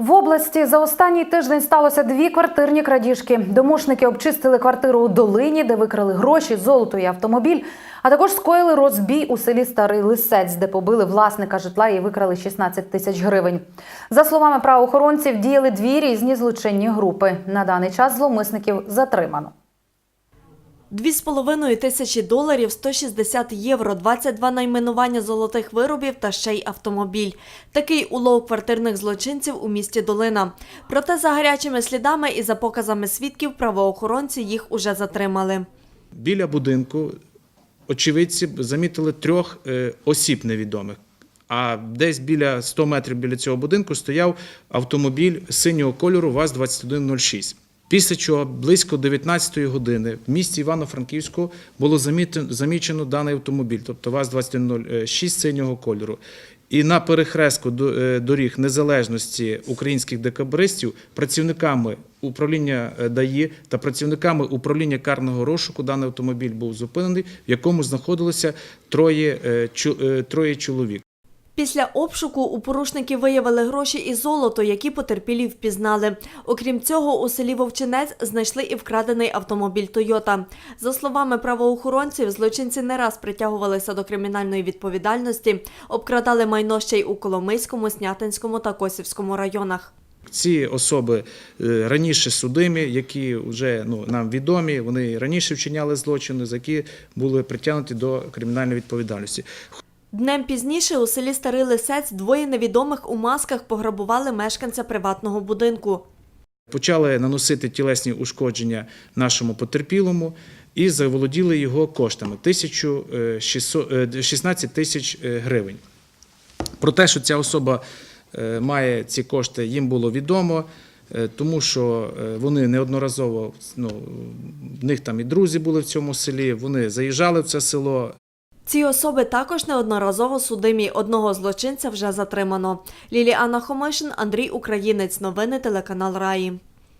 В області за останній тиждень сталося дві квартирні крадіжки. Домушники обчистили квартиру у долині, де викрали гроші, золото і автомобіль. А також скоїли розбій у селі Старий Лисець, де побили власника житла і викрали 16 тисяч гривень. За словами правоохоронців, діяли дві різні злочинні групи. На даний час зловмисників затримано. Дві з половиною тисячі доларів, 160 євро, 22 найменування золотих виробів та ще й автомобіль. Такий улов квартирних злочинців у місті Долина. Проте за гарячими слідами і за показами свідків правоохоронці їх уже затримали. Біля будинку очевидці замітили трьох е, осіб невідомих. А десь біля 100 метрів біля цього будинку стояв автомобіль синього кольору ВАЗ-2106. Після чого близько 19-ї години в місті Івано-Франківську було замічено даний автомобіль, тобто ВАЗ-2106 синього кольору. І на перехрестку е, доріг незалежності українських декабристів працівниками управління е, ДАІ та працівниками управління карного розшуку даний автомобіль був зупинений, в якому знаходилося троє, е, троє чоловік. Після обшуку у порушників виявили гроші і золото, які потерпілі впізнали. Окрім цього, у селі Вовчинець знайшли і вкрадений автомобіль Тойота. За словами правоохоронців, злочинці не раз притягувалися до кримінальної відповідальності, обкрадали майно ще й у Коломийському, Снятинському та Косівському районах. Ці особи е, раніше судимі, які вже ну, нам відомі, вони раніше вчиняли злочини, за які були притягнуті до кримінальної відповідальності. Днем пізніше у селі Старий Лисець двоє невідомих у масках пограбували мешканця приватного будинку. Почали наносити тілесні ушкодження нашому потерпілому і заволоділи його коштами 1600, е, 16 тисяч е, гривень. Про те, що ця особа е, має ці кошти, їм було відомо, е, тому що е, вони неодноразово, ну, в них там і друзі були в цьому селі, вони заїжджали в це село, Ці особи також неодноразово судимі. Одного злочинця вже затримано. Ліліана Хомишин, Андрій Українець. Новини телеканал Раї.